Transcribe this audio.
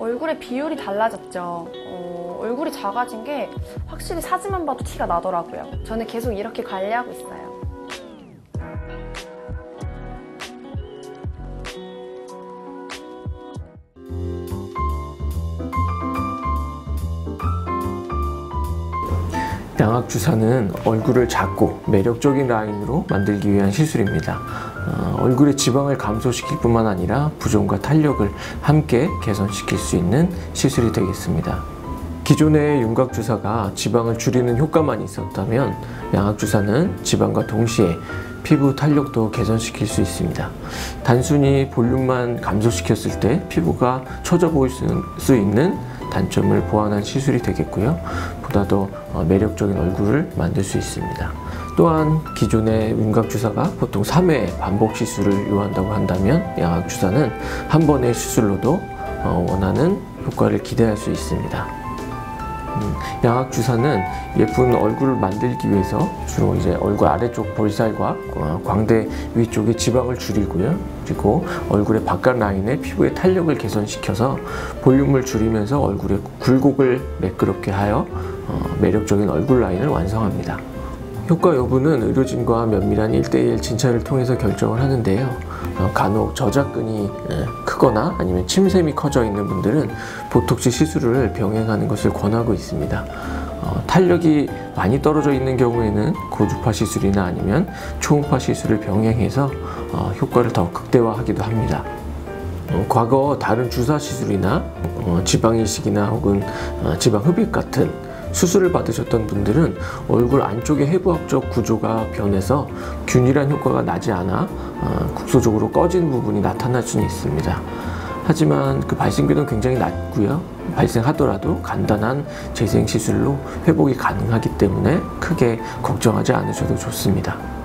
얼굴의 비율이 달라졌죠. 어, 얼굴이 작아진 게 확실히 사진만 봐도 티가 나더라고요. 저는 계속 이렇게 관리하고 있어요. 양악 주사는 얼굴을 작고 매력적인 라인으로 만들기 위한 시술입니다. 어, 얼굴의 지방을 감소시킬 뿐만 아니라 부종과 탄력을 함께 개선시킬 수 있는 시술이 되겠습니다. 기존의 윤곽 주사가 지방을 줄이는 효과만 있었다면 양악 주사는 지방과 동시에 피부 탄력도 개선시킬 수 있습니다. 단순히 볼륨만 감소시켰을 때 피부가 처져 보일 수 있는 단점을 보완한 시술이 되겠고요. 보다 더 어, 매력적인 얼굴을 만들 수 있습니다. 또한 기존의 윤곽 주사가 보통 3회 반복 시술을 요한다고 한다면 양악 주사는 한 번의 시술로도 어, 원하는 효과를 기대할 수 있습니다. 음, 양악 주사는 예쁜 얼굴을 만들기 위해서 주로 이제 얼굴 아래쪽 볼살과 어, 광대 위쪽의 지방을 줄이고요. 그리고 얼굴의 바깥 라인의 피부의 탄력을 개선시켜서 볼륨을 줄이면서 얼굴의 굴곡을 매끄럽게 하여 어, 매력적인 얼굴 라인을 완성합니다. 효과 여부는 의료진과 면밀한 1대1 진찰을 통해서 결정을 하는데요. 어, 간혹 저작근이 예, 크거나 아니면 침샘이 커져 있는 분들은 보톡스 시술을 병행하는 것을 권하고 있습니다. 어, 탄력이 많이 떨어져 있는 경우에는 고주파 시술이나 아니면 초음파 시술을 병행해서 어, 효과를 더 극대화하기도 합니다. 어, 과거 다른 주사 시술이나 어, 지방 이식이나 혹은 어, 지방 흡입 같은 수술을 받으셨던 분들은 얼굴 안쪽의 해부학적 구조가 변해서 균일한 효과가 나지 않아 어, 국소적으로 꺼진 부분이 나타날 수는 있습니다. 하지만 그 발생비는 굉장히 낮고요. 발생하더라도 간단한 재생 시술로 회복이 가능하기 때문에 크게 걱정하지 않으셔도 좋습니다.